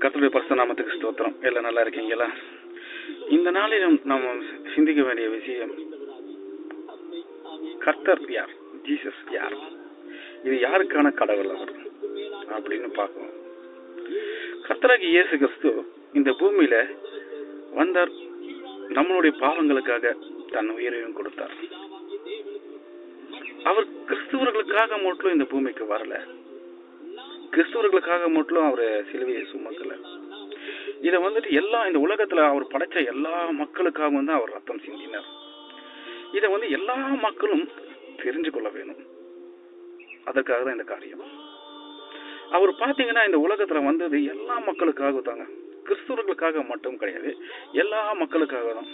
கர்த்தருடைய பரிசுத்த நாமத்துக்கு ஸ்தோத்திரம். எல்லாம் நல்லா இருக்கீங்களா? இந்த நாளிலும் நாம் சிந்திக்க வேண்டிய விஷயம் கர்த்தர் யார்? ஜீசஸ் யார்? இது யாருக்கான கடவுள் அவர்? அப்படின்னு பார்க்கணும். கர்த்தராகி இயேசு கிறிஸ்து இந்த பூமியில வந்தார். நம்மளுடைய பாவங்களுக்காக தன் உயிரையும் கொடுத்தார். அவர் கிறிஸ்துவர்களுக்காக மட்டும் இந்த பூமிக்கு வரல. கிறிஸ்துவர்களுக்காக மட்டும் அவர் சிலுவையை சுமக்கல. இத வந்துட்டு எல்லா இந்த உலகத்துல அவர் படைச்ச எல்லா மக்களுக்காகவும் தான் அவர் ரத்தம் சிந்தினார். இதை வந்து எல்லா மக்களும் தெரிஞ்சு கொள்ள வேணும் அதற்காக தான் இந்த காரியம். அவர் பார்த்தீங்கன்னா இந்த உலகத்துல வந்தது எல்லா மக்களுக்காக தாங்க. கிறிஸ்துவர்களுக்காக மட்டும் கிடையாது எல்லா மக்களுக்காக தான்.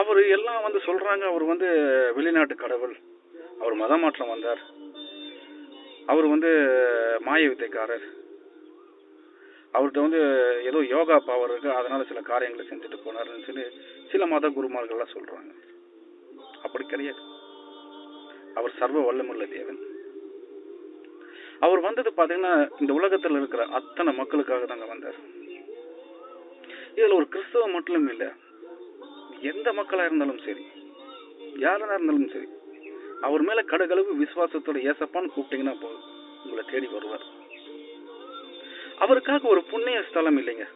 அவர் எல்லாம் வந்து சொல்றாங்க அவர் வந்து வெளிநாட்டு கடவுள் அவர் மதமாற்றம் வந்தார். அவர் வந்து மாய வித்தைக்காரர். அவர்கிட்ட வந்து ஏதோ யோகா பவர் இருக்கு அதனால சில காரியங்களை செஞ்சுட்டு போனார்னு சொல்லி சில மத குருமார்கள்லாம் சொல்றாங்க. அப்படி கிடையாது. அவர் சர்வ வல்லமுள்ள தேவன். அவர் வந்தது பாத்தீங்கன்னா இந்த உலகத்துல இருக்கிற அத்தனை மக்களுக்காக தாங்க வந்தார். இதுல ஒரு கிறிஸ்தவ மட்டும் இல்லை எந்த மக்களா இருந்தாலும் சரி யாரா இருந்தாலும் சரி அவர் மேல கடுகளவு விசுவாசத்தோட ஏசப்பான்னு கூப்பிட்டீங்கன்னா போதும். உங்களை தேடி வருவார். அவருக்காக ஒரு புண்ணிய ஸ்தலம் இல்லைங்க.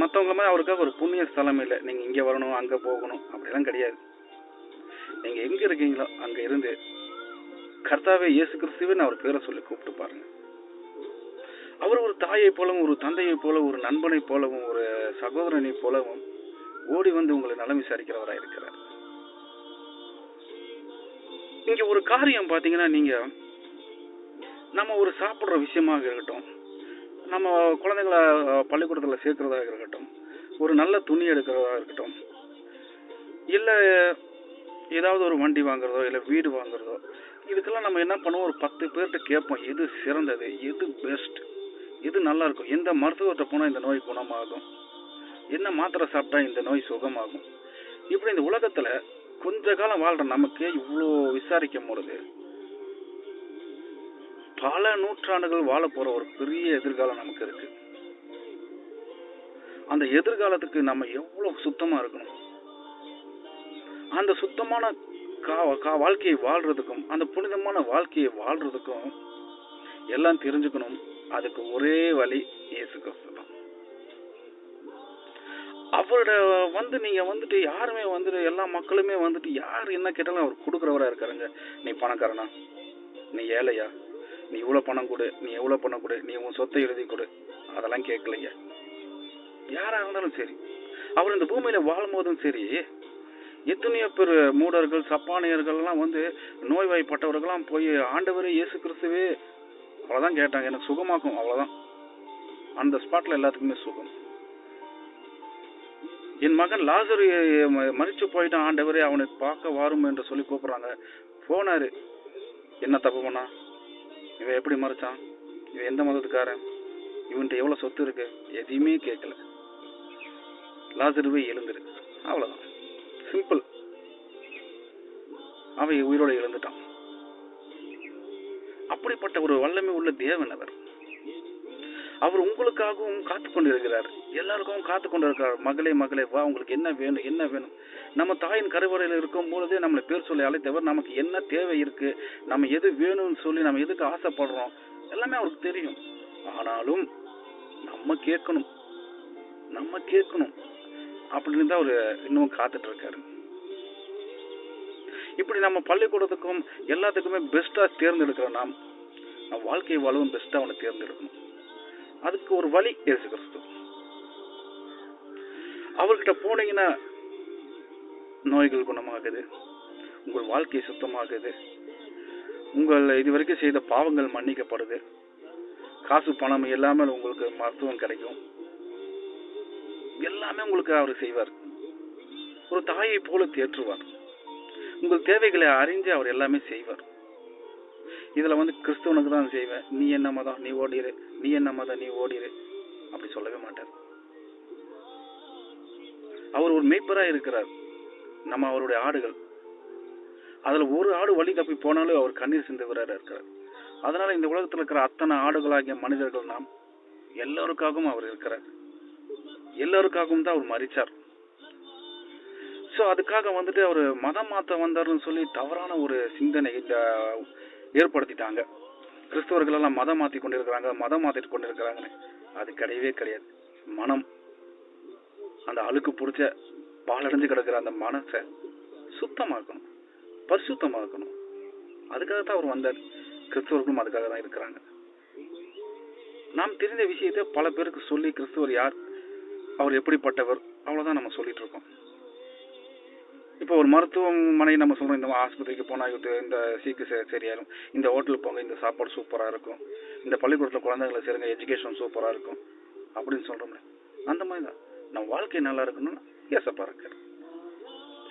மற்றவங்க மாதிரி அவருக்காக ஒரு புண்ணிய ஸ்தலம் இல்லை. நீங்க இங்க வரணும் அங்க போகணும் அப்படிலாம் கிடையாது. நீங்க எங்க இருக்கீங்களோ அங்க இருந்து கர்த்தாவே இயேசு கிறிஸ்துவன் அவர் பேரை சொல்லி கூப்பிட்டு பாருங்க. அவர் ஒரு தாயை போலவும் ஒரு தந்தையை போல ஒரு நண்பனை போலவும் ஒரு சகோதரனை போலவும் ஓடி வந்து உங்களை நலம் விசாரிக்கிறவராக இருக்கிறார். இங்க ஒரு காரியம் பாத்தீங்கன்னா நீங்க நம்ம ஒரு சாப்பிடுற விஷயமாக இருக்கட்டும் நம்ம குழந்தைங்கள பள்ளிக்கூடத்துல சேர்க்கறதாக இருக்கட்டும் ஒரு நல்ல துணி எடுக்கிறதா இருக்கட்டும் இல்ல ஏதாவது ஒரு வண்டி வாங்குறதோ இல்ல வீடு வாங்குறதோ இதுக்கெல்லாம் நம்ம என்ன பண்ணுவோம்? ஒரு பத்து பேர்கிட்ட கேட்போம் எது சிறந்தது எது பெஸ்ட் எது நல்லா இருக்கும்? எந்த மருத்துவத்தை போனா இந்த நோய் குணமாகும்? என்ன மாத்திரை சாப்பிட்டா இந்த நோய் சுகமாகும்? இப்படி இந்த உலகத்துல கொஞ்ச காலம் வாழ்ற நமக்கு இவ்வளோ விசாரிக்கும் பொழுது பல நூற்றாண்டுகள் வாழ போற ஒரு பெரிய எதிர்காலம் நமக்கு இருக்கு. அந்த எதிர்காலத்துக்கு நம்ம எவ்வளவு சுத்தமா இருக்கணும்? அந்த சுத்தமான கா- கா- வாழ்க்கையை வாழ்றதுக்கும் அந்த புனிதமான வாழ்க்கையை வாழ்றதுக்கும் எல்லாம் தெரிஞ்சுக்கணும். அதுக்கு ஒரே வழி இயேசு கிறிஸ்து தான். அவரோட வந்து நீங்கள் வந்துட்டு யாருமே வந்துட்டு எல்லா மக்களுமே வந்துட்டு யார் என்ன கேட்டாலும் அவர் கொடுக்குறவராக இருக்காருங்க. நீ பணக்காரனா? நீ ஏழையா? நீ இவ்வளோ பணம் கொடு நீ எவ்வளோ பணம் கொடு நீ உன் சொத்தை எழுதி கொடு. அதெல்லாம் கேட்கலைங்க. யாராக இருந்தாலும் சரி. அவர் இந்த பூமியில் வாழும்போதும் சரி எத்தனையோ பேர் மூடர்கள் சப்பானியர்கள் எல்லாம் வந்து நோய்வாய்ப்பட்டவர்கள்லாம் போய் ஆண்டவரே இயேசு கிறிஸ்துவே அவ்வளோதான் கேட்டாங்க. எனக்கு சுகமாக்கும் அவ்வளோதான் அந்த ஸ்பாட்டில் எல்லாத்துக்குமே சுகம். என் மகன் லாசரு மறிச்சு போயிட்டான் ஆண்டவரே அவனை பார்க்க வாரும் என்று சொல்லி கூப்பிடுறாங்க. போனாரு. என்ன தப்பு பண்ணா? இவன் எப்படி மறைச்சான் இவன் எந்த மதத்துக்காரன்? இவன்கிட்ட எவ்வளவு சொத்து இருக்கு? எதையுமே கேட்கல. லாசருவே எழுந்துரு. அவ்வளவுதான். சிம்பிள் அவன் உயிரோட எழுந்துட்டான். அப்படிப்பட்ட ஒரு வல்லமை உள்ள தேவன் அவர். அவர் உங்களுக்காகவும் காத்து கொண்டிருக்கிறார் எல்லாருக்கும் காத்து கொண்டிருக்கிறார் மகளே மகளே வா உங்களுக்கு என்ன வேணும் என்ன வேணும்? நம்ம தாயின் கருவறையில் இருக்கும் பொழுதே நம்மளை பேர் சொல்லி அழைத்தவர் நமக்கு என்ன தேவை இருக்கு? நம்ம எது வேணும்னு சொல்லி நம்ம எதுக்கு ஆசைப்படுறோம்? எல்லாமே அவருக்கு தெரியும். ஆனாலும் நம்ம கேட்கணும். நம்ம கேட்கணும். அப்படின்னு தான் அவர் இன்னும் காத்துட்டு இருக்காரு. இப்படி நம்ம பள்ளிக்கூடத்துக்கும் எல்லாத்துக்குமே பெஸ்டா தேர்ந்தெடுக்கிற நாம் நம்ம வாழ்க்கை வாழவும் பெஸ்டா அவனை தேர்ந்தெடுக்கணும். அதுக்கு ஒரு வழி இயேசு கிறிஸ்து. அவர்கிட்ட போனீங்கன்னா நோய்கள் குணமாகுது. உங்கள் வாழ்க்கை சுத்தமாகுது. உங்கள் இதுவரைக்கும் செய்த பாவங்கள் மன்னிக்கப்படுது. காசு பணம் எல்லாமே உங்களுக்கு மருத்துவம் கிடைக்கும். எல்லாமே உங்களுக்கு அவர் செய்வார். ஒரு தாயை போல தேற்றுவார். உங்கள் தேவைகளை அறிஞ்சு அவர் எல்லாமே செய்வார். இதில் வந்து கிறிஸ்தவனுக்கு தான் செய்வேன். நீ என்ன மதம் நீ ஓடிரு. நீ என்ன மதம் நீ ஓடிரு. அப்படி சொல்லவே மாட்டார். அவர் ஒரு மெய்ப்பராக இருக்கிறார். நம்ம அவருடைய ஆடுகள். அதில் ஒரு ஆடு வழி தப்பி போனாலும் அவர் கண்ணீர் சிந்துகிறாராக இருக்கிறார். அதனால் இந்த உலகத்தில் இருக்கிற அத்தனை ஆடுகளாகிய மனிதர்கள் நாம் எல்லோருக்காகவும் அவர் இருக்கிறார். எல்லோருக்காகவும் தான் அவர் மறிச்சார் ஸோ அதுக்காக வந்துட்டு அவர் மதம் மாற்ற வந்தாருன்னு சொல்லி தவறான ஒரு சிந்தனை இந்த ஏற்படுத்திட்டாங்க. கிறிஸ்தவர்கள் எல்லாம் மதம் கொண்டு கொண்டிருக்கிறாங்க மதம் மாற்றிட்டு கொண்டிருக்கிறாங்கன்னு. அது கிடையவே கிடையாது. மனம் அந்த அழுக்கு பிடிச்ச பாலடைஞ்சு கிடக்கிற அந்த மனசை சுத்தமாக்கணும். பரிசுத்தமாக்கணும். அதுக்காக தான் அவர் வந்தார். கிறிஸ்தவர்களும் அதுக்காக தான் இருக்கிறாங்க. நாம் தெரிந்த விஷயத்தை பல பேருக்கு சொல்லி கிறிஸ்துவர் யார் அவர் எப்படிப்பட்டவர் அவ்வளோதான் நம்ம சொல்லிட்டு இருக்கோம். இப்போ ஒரு மருத்துவமனை நம்ம சொல்கிறோம் இந்த ஆஸ்பத்திரிக்கு போனால் இது இந்த சீக்கு சரியாயிடும் சரியாயிரும். இந்த ஹோட்டலுக்கு போங்க இந்த சாப்பாடு சூப்பராக இருக்கும். இந்த பள்ளிக்கூடத்தில் குழந்தைங்களை சேருங்க எஜுகேஷன் சூப்பராக இருக்கும். அப்படின்னு சொல்கிறோம்ல அந்த மாதிரி தான் நம்ம வாழ்க்கை நல்லா இருக்கணும்னு ஏசப்பா இருக்காரு.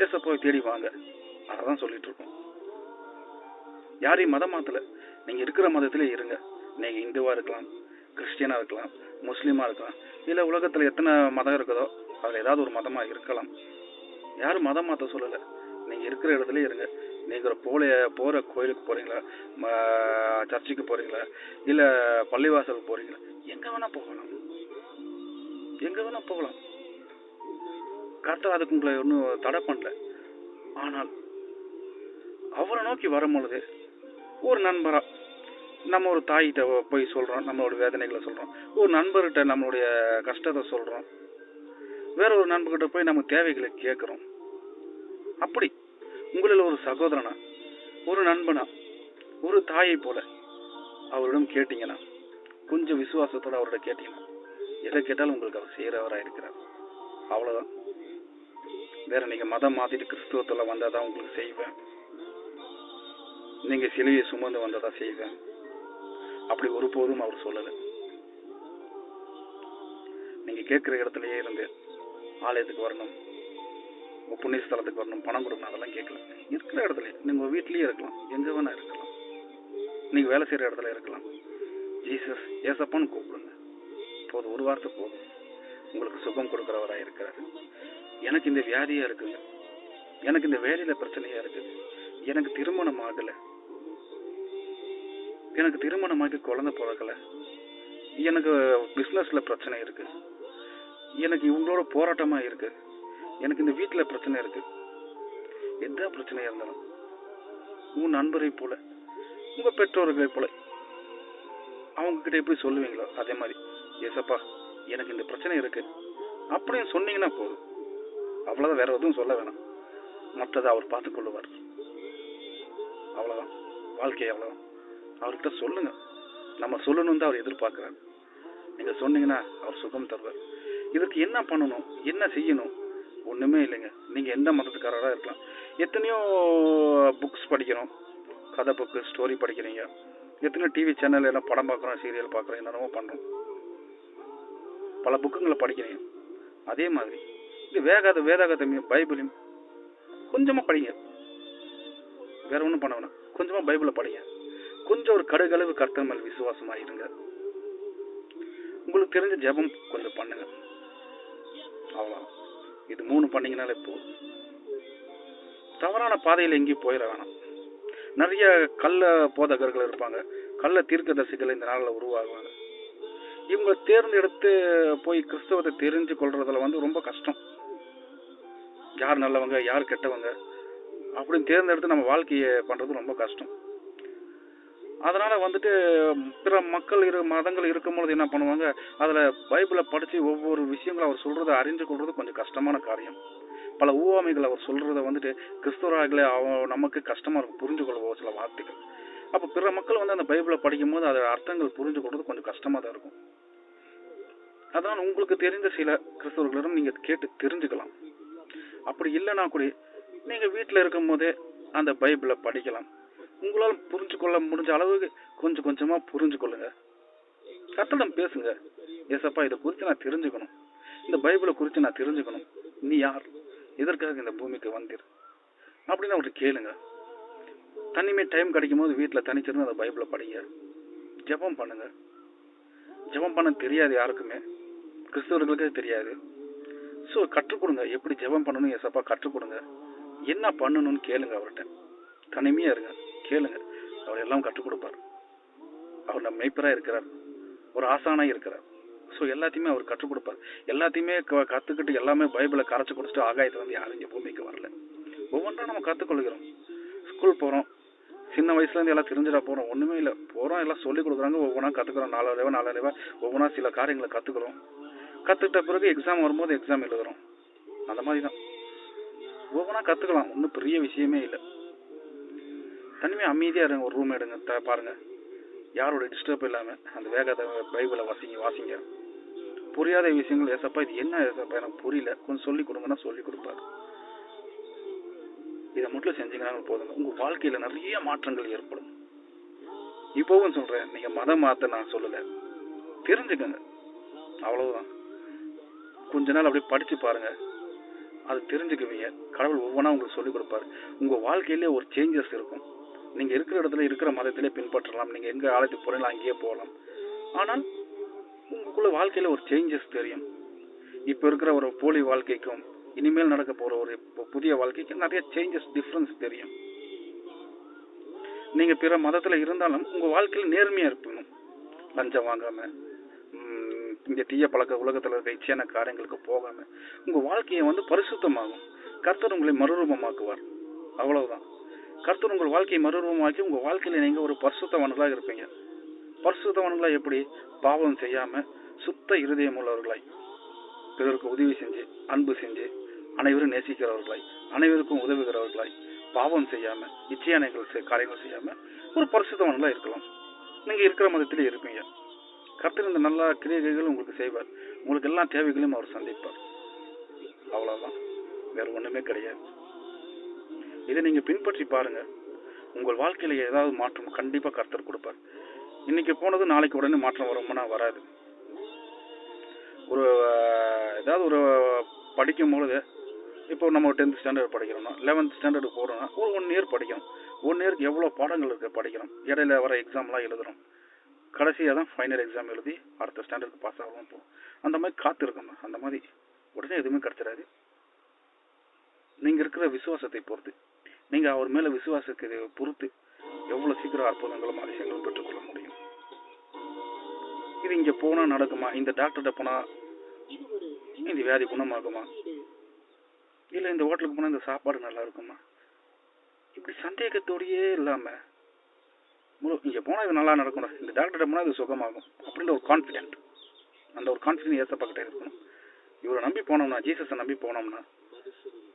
ஏசப்பாவை தேடி வாங்க. அதான் சொல்லிட்டு இருக்கோம். யாரையும் மதம் மாத்தல. நீங்க இருக்கிற மதத்திலே இருங்க. நீங்க இந்துவா இருக்கலாம் கிறிஸ்டியனா இருக்கலாம் முஸ்லீமா இருக்கலாம் இல்ல உலகத்துல எத்தனை மதம் இருக்குதோ அதுல ஏதாவது ஒரு மதமா இருக்கலாம். யாரும் மதம் மாத்த சொல்லல. நீங்க இருக்கிற இடத்துல இருங்க. நீங்க போல போற கோயிலுக்கு போறீங்களா? சர்ச்சுக்கு போறீங்களா? இல்ல பள்ளிவாசலுக்கு போறீங்களா? எங்க வேணா போகலாம். எங்க வேணா போகலாம். கரெக்டாக அதுக்கு உங்களை ஒன்றும் தடை பண்ணல. ஆனால் அவரை நோக்கி வரும்பொழுது ஒரு நண்பராக நம்ம ஒரு தாயிட்ட போய் சொல்கிறோம் நம்மளோட வேதனைகளை சொல்கிறோம் ஒரு நண்பர்கிட்ட நம்மளுடைய கஷ்டத்தை சொல்கிறோம் வேற ஒரு நண்பர்கிட்ட போய் நம்ம தேவைகளை கேட்குறோம். அப்படி உங்களில் ஒரு சகோதரனா ஒரு நண்பனா ஒரு தாயை போல அவரிடம் கேட்டீங்கன்னா கொஞ்சம் விசுவாசத்தோட அவர்கிட்ட கேட்டீங்கன்னா எதை கேட்டாலும் உங்களுக்கு அவர் செய்கிறவராக இருக்கிறார். அவ்வளோதான் வேற நீங்க மதம் மாத்திட்டு கிறிஸ்துவத்துல வந்தாதான் உங்களுக்கு செய்வேன். நீங்க சிலுவையை சுமந்து வந்ததா செய்வேன். அப்படி ஒருபோதும் அவர் சொல்லல. நீங்க கேட்கிற இடத்துலயே இருந்து ஆலயத்துக்கு வரணும் உங்க புண்ணிய ஸ்தலத்துக்கு வரணும் பணம் கொடுக்கணும் அதெல்லாம் கேட்கல. இருக்கிற இடத்துல நீங்க உங்க வீட்லயே இருக்கலாம் எங்க வேணா இருக்கலாம். நீங்க வேலை செய்யற இடத்துல இருக்கலாம். ஜீசஸ் ஏசப்பான்னு கூப்பிடுங்க. போதும் ஒரு வார்த்தை போதும். சுகம் கொடுக்கிறவரா இருக்கிறாரு. எனக்கு இந்த வியாதியா இருக்குது. எனக்கு இந்த வேலையில பிரச்சனையா இருக்குது. எனக்கு திருமணம் ஆகல. எனக்கு திருமணமாகி குழந்தை பிறக்கல. எனக்கு பிசினஸ்ல பிரச்சனை இருக்கு. எனக்கு இவங்களோட போராட்டமா இருக்கு. எனக்கு இந்த வீட்டுல பிரச்சனை இருக்கு. எந்த பிரச்சனையா இருந்தாலும். உன் நண்பரை போல உங்க பெற்றோர்களை போல. அவங்க கிட்ட எப்படி சொல்லுவீங்களோ அதே மாதிரி ஏசப்பா எனக்கு இந்த பிரச்சனை இருக்கு. அப்படின்னு சொன்னீங்கன்னா போதும். அவ்வளவுதான் வேற எதுவும் சொல்ல வேணாம். மற்றதை அவர் பார்த்துக் கொள்ளுவார். அவ்வளவுதான். வாழ்க்கை அவ்வளவுதான். அவர்கிட்ட சொல்லுங்க. நம்ம சொல்லணும் தான் அவர் எதிர்பார்க்குறாரு. நீங்க சொன்னீங்கன்னா அவர் சுகம் தருவார். இதுக்கு என்ன பண்ணணும்? என்ன செய்யணும்? ஒண்ணுமே இல்லைங்க. நீங்க எந்த மதத்துக்காரராக இருக்கலாம். எத்தனையோ புக்ஸ் படிக்கிறோம். கதை புக்கு ஸ்டோரி படிக்கிறீங்க. எத்தனையோ டிவி சேனல் எல்லாம் படம் பார்க்குறோம் சீரியல் பார்க்குறோம் என்னென்னமோ பண்ணுறோம் பல புக்குங்களை படிக்கிறீங்க. அதே மாதிரி. இது வேகாத வேதாகதமையும் பைபிளையும் கொஞ்சமா படிங்க. வேற ஒன்றும் பண்ண வேணாம். கொஞ்சமா பைபிளை படிங்க. கொஞ்சம் ஒரு கடுகளவு கர்த்தர் மேல் விசுவாசமாக இருங்க. உங்களுக்கு தெரிஞ்ச ஜெபம் கொஞ்சம் பண்ணுங்க. அவ்வளோ இது மூணு பண்ணீங்கனாலே போதும். தவறான பாதையில எங்கேயும் போயிட வேணாம். நிறைய கள்ள போதகர்கள் இருப்பாங்க. கள்ள தீர்க்கதரிசிகள் இந்த நாளில் உருவாகுவாங்க. இவங்க தேர்ந்தெடுத்து போய் கிறிஸ்தவத்தை தெரிஞ்சு கொள்றதுல வந்து ரொம்ப கஷ்டம். யார் நல்லவங்க யார் கெட்டவங்க அப்படின்னு தேர்ந்தெடுத்து நம்ம வாழ்க்கையை பண்றது ரொம்ப கஷ்டம். அதனால வந்துட்டு பிற மக்கள் இரு மதங்கள் இருக்கும்பொழுது என்ன பண்ணுவாங்க அதில் பைபிளை படித்து ஒவ்வொரு விஷயங்களும் அவர் சொல்றதை அறிஞ்சு கொள்றது கொஞ்சம் கஷ்டமான காரியம். பல ஊவாமைகள் அவர் சொல்கிறத வந்துட்டு கிறிஸ்தவராகல அவ- நமக்கு கஷ்டமா இருக்கும் புரிஞ்சு கொள்வோம் சில வார்த்தைகள். அப்ப பிற மக்கள் வந்து அந்த பைபிளை படிக்கும் போது அதோட அர்த்தங்கள் புரிஞ்சு கொள்றது கொஞ்சம் கஷ்டமா தான் இருக்கும். அதனால உங்களுக்கு தெரிந்த சில கிறிஸ்தவர்களிடம் நீங்க கேட்டு தெரிஞ்சுக்கலாம். அப்படி இல்லைன்னா கூட நீங்க வீட்டில் இருக்கும் போதே அந்த பைபிளை படிக்கலாம். உங்களால் புரிஞ்சு கொள்ள முடிஞ்ச அளவுக்கு கொஞ்சம் கொஞ்சமா புரிஞ்சு கொள்ளுங்க. கத்தடம் பேசுங்க. ஏசப்பா இதை குறித்து நான் தெரிஞ்சுக்கணும். இந்த பைபிளை குறித்து நான் தெரிஞ்சுக்கணும். நீ யார்? எதற்காக இந்த பூமிக்கு வந்தீர்? அப்படின்னு அவர்கிட்ட கேளுங்க. தனிமே டைம் கிடைக்கும் போது வீட்டில் தனிச்சிருந்து அந்த பைபிளை படிங்க. ஜெபம் பண்ணுங்க. ஜெபம் பண்ண தெரியாது யாருக்குமே. கிறிஸ்தவர்களுக்கே தெரியாது. ஸோ கற்றுக் கொடுங்க எப்படி ஜெபம் பண்ணணும் எசப்பா கற்றுக் கொடுங்க என்ன பண்ணணும்னு கேளுங்க அவர்கிட்ட. தனிமையாக இருங்க. கேளுங்க. அவர் எல்லாம் கற்றுக் கொடுப்பார். அவர் நம்ம மெய்ப்பராக இருக்கிறார். ஒரு ஆசானாக இருக்கிறார். ஸோ எல்லாத்தையுமே அவர் கற்றுக் கொடுப்பார். எல்லாத்தையுமே க- எல்லாமே பைபிளை கரைச்சி கொடுத்துட்டு ஆகாயத்தை வந்து யாரும் இங்கே பூமிக்கு வரல. ஒவ்வொன்றா நம்ம கற்றுக்கொள்கிறோம் ஸ்கூல் போகிறோம் சின்ன வயசுல இருந்து எல்லாம் தெரிஞ்சிட போறோம். ஒண்ணுமே இல்லை. போறோம் எல்லாம் சொல்லி கொடுக்குறாங்க. ஒவ்வொன்றா கத்துக்கிறோம். நாலாயிரம் ரூபா நாலாயிரம் ரூபா ஒவ்வொன்றா சில காரியங்களை கத்துக்கிறோம். கத்துக்கிட்ட பிறகு எக்ஸாம் வரும்போது எக்ஸாம் எழுதுறோம். அந்த மாதிரி தான் ஒவ்வொன்றா கத்துக்கலாம். ஒன்றும் பெரிய விஷயமே இல்லை. தனிமையாக அமைதியா இருங்க. ஒரு ரூம் எடுங்க. த- பாருங்க. யாரோட டிஸ்டர்ப் இல்லாம அந்த வேகத்தை பைபிளை வாசிங்க வாசிங்க. புரியாத விஷயங்கள் ஏசப்பா இது என்ன ஏசப்பா? எனக்கு புரியல. கொஞ்சம் சொல்லி கொடுங்கன்னா சொல்லி கொடுப்பாரு. இதை மட்டும் செஞ்சீங்கன்னா போதுங்க உங்க வாழ்க்கையில நிறைய மாற்றங்கள் ஏற்படும். இப்பவும் சொல்றேன் நீங்க மதம் மாத்த நான் சொல்லல. தெரிஞ்சுக்கங்க. அவ்வளவுதான். கொஞ்ச நாள் அப்படியே படிச்சு பாருங்க. அது தெரிஞ்சுக்குவீங்க. கடவுள் ஒவ்வொன்றா உங்களுக்கு சொல்லிக் கொடுப்பாரு. உங்க வாழ்க்கையிலே ஒரு சேஞ்சஸ் இருக்கும். நீங்க இருக்கிற இடத்துல இருக்கிற மதத்திலே பின்பற்றலாம். நீங்க எங்க ஆலயத்துக்கு போறீங்களோ அங்கேயே போகலாம். ஆனால் உங்களுக்குள்ள வாழ்க்கையில ஒரு சேஞ்சஸ் தெரியும். இப்ப இருக்கிற ஒரு போலி வாழ்க்கைக்கும் இனிமேல் நடக்க போகிற ஒரு புதிய வாழ்க்கைக்கு நிறைய சேஞ்சஸ் டிஃப்ரென்ஸ் தெரியும். நீங்கள் பிற மதத்தில் இருந்தாலும் உங்கள் வாழ்க்கையில் நேர்மையா இருப்பணும் லஞ்சம் வாங்காமல் இந்த தீய பழக்க உலகத்துல இருக்க இச்சையான காரியங்களுக்கு போகாமல் உங்கள் வாழ்க்கையை வந்து பரிசுத்தமாகும். கர்த்தர் உங்களை மறுரூபமாக்குவார். அவ்வளவுதான். கர்த்தர் உங்கள் வாழ்க்கையை மறுரூபமாக்கி உங்கள் வாழ்க்கையில நீங்கள் ஒரு பரிசுத்தவான்களாக இருப்பீங்க. பரிசுத்தவான்களா எப்படி? பாவம் செய்யாமல் சுத்த இருதயம் உள்ளவர்களாய் பிறருக்கு உதவி செஞ்சு அன்பு செஞ்சு அனைவரும் நேசிக்கிறவர்களாய் அனைவருக்கும் உதவுகிறவர்களாய் பாவம் செய்யாம இச்சையானைகள் செய்- காரியங்கள் செய்யாம ஒரு பரிசுத்தவான்களா இருக்கலாம். நீங்க இருக்கிற மதத்திலே இருப்பீங்க. கர்த்தர் இந்த நல்ல கிரியைகள் உங்களுக்கு செய்வார். உங்களுக்கு எல்லா தேவைகளையும் அவர் சந்திப்பார். அவ்வளவுதான். வேற ஒண்ணுமே கிடையாது. இதை நீங்க பின்பற்றி பாருங்க. உங்கள் வாழ்க்கையில ஏதாவது மாற்றம் கண்டிப்பா கர்த்தர் கொடுப்பார். இன்னைக்கு போனது நாளைக்கு உடனே மாற்றம் வரும்னா வராது. ஒரு ஏதாவது ஒரு படிக்கும் பொழுது இப்போ நம்ம டென்த் ஸ்டாண்டர்ட் படிக்கிறோம்னா லெவன்த் ஸ்டாண்டர்டு போகிறோம்னா ஒரு ஒன் இயர் படிக்கிறோம். ஒன் இயருக்கு எவ்வளோ பாடங்கள் இருக்க படிக்கிறோம். இடையில வர எக்ஸாம்லாம் எழுதுறோம். கடைசியாக தான் ஃபைனல் எக்ஸாம் எழுதி அடுத்த ஸ்டாண்டர்டுக்கு பாஸ் ஆகும் போகும் அந்த மாதிரி காத்து இருக்கணும் அந்த மாதிரி உடனே எதுவுமே கிடச்சிடாது. நீங்கள் இருக்கிற விசுவாசத்தை பொறுத்து நீங்கள் அவர் மேலே விசுவாசத்தை பொறுத்து எவ்வளோ சீக்கிரம் அற்புதங்களும் அதிசயங்களும் பெற்றுக்கொள்ள முடியும். இது இங்கே போனால் நடக்குமா? இந்த டாக்டர்கிட்ட போனால் இந்த வியாதி குணமாகுமா? இல்லை இந்த ஹோட்டலுக்கு போனால் இந்த சாப்பாடு நல்லா இருக்குமா இப்படி சந்தேகத்தோடையே இல்லாமல் முழு இங்கே போனால் இது நல்லா நடக்கும் இந்த டாக்டர்கிட்ட போனால் இது சுகமாகும் அப்படின்ற ஒரு கான்ஃபிடென்ட் அந்த ஒரு கான்ஃபிடென்ட் ஏசப்பக்கிட்ட இருக்கணும். இவரை நம்பி போனோம்னா ஜீசஸை நம்பி போனோம்னா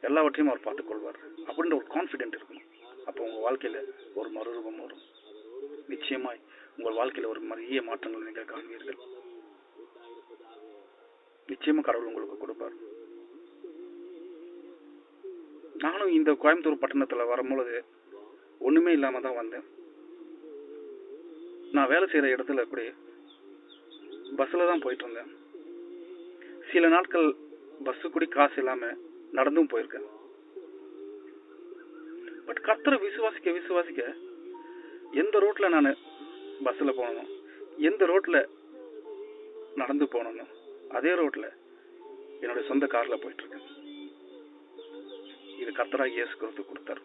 எல்லாவற்றையும் அவர் பார்த்துக்கொள்வார் அப்படின்ற ஒரு கான்ஃபிடென்ட் இருக்கணும். அப்போ உங்கள் வாழ்க்கையில் ஒரு மறுரூபம் வரும். நிச்சயமாய் உங்கள் வாழ்க்கையில் ஒரு மரிய மாற்றங்கள் நீங்கள் காண்பீர்கள். நிச்சயமாக கடவுள் உங்களுக்கு கொடுப்பார். நானும் இந்த கோயம்புத்தூர் பட்டணத்தில் வரும்பொழுது ஒன்றுமே இல்லாமல் தான் வந்தேன். நான் வேலை செய்கிற இடத்துல கூட பஸ்ஸில் தான் போயிட்டு இருந்தேன். சில நாட்கள் பஸ்ஸு கூட காசு இல்லாமல் நடந்தும் போயிருக்கேன். பட் கத்தரை விசுவாசிக்க விசுவாசிக்க எந்த ரோட்டில் நான் பஸ்ஸில் போகணும் எந்த ரோட்டில் நடந்து போகணும் அதே ரோட்டில் என்னுடைய சொந்த காரில் போயிட்டுருக்கேன் இருக்கேன் கர்த்தராக இயேசு கிறிஸ்து கொடுத்தாரு.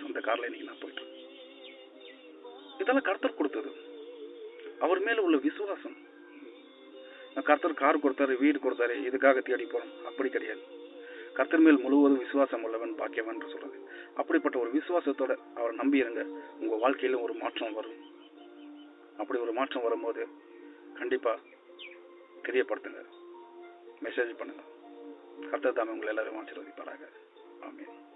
சொந்த காரில் இன்னைக்கு நான் போயிட்டு இதெல்லாம் கர்த்தர் கொடுத்தது. அவர் மேல உள்ள விசுவாசம். கர்த்தர் கார் கொடுத்தாரு வீடு கொடுத்தாரு இதுக்காக தேடி போறோம். அப்படி கிடையாது. கர்த்தர் மேல் முழுவதும் விசுவாசம் உள்ளவன் பாக்கியவன் என்று சொல்றது. அப்படிப்பட்ட ஒரு விசுவாசத்தோட அவரை நம்பி இருங்க. உங்க வாழ்க்கையில ஒரு மாற்றம் வரும். அப்படி ஒரு மாற்றம் வரும்போது கண்டிப்பா தெரியப்படுத்துங்க. மெசேஜ் பண்ணுங்க. கர்த்தர் தாமே உங்களை எல்லாரும் ஆசீர்வதிப்பாராக. Amen